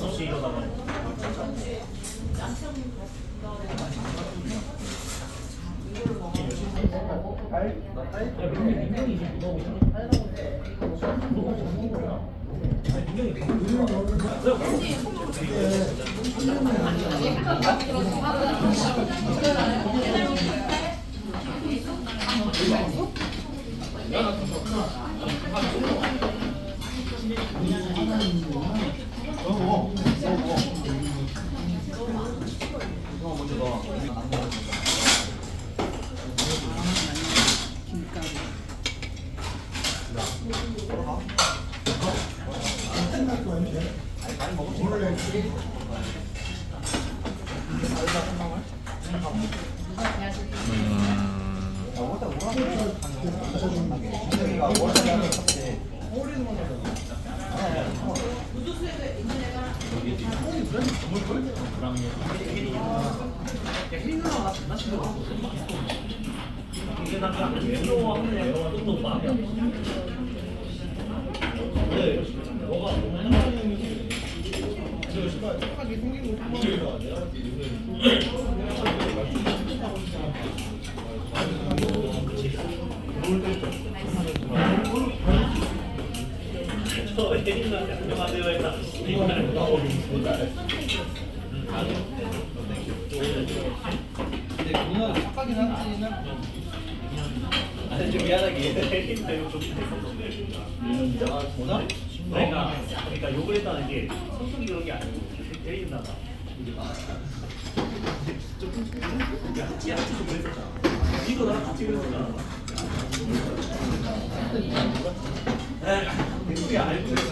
혹시 이러다가 이 게 나가 옐로우 하는 애가 좀더 마음이 네, 뭐가 저 애인한테 안녕하세요 했다. 이거는 근데 누나 착하긴 하지. 아니 좀 미안하게. 아, 뭐나? 내가 그러니까 욕을 했다는 게 성격이 그런 게 아니고 때린다 봐. 좀 야, 같이 같이 좀 그랬었잖아. 이거 나랑 같이 그랬었잖아. 네. 댓글이 알고 있어.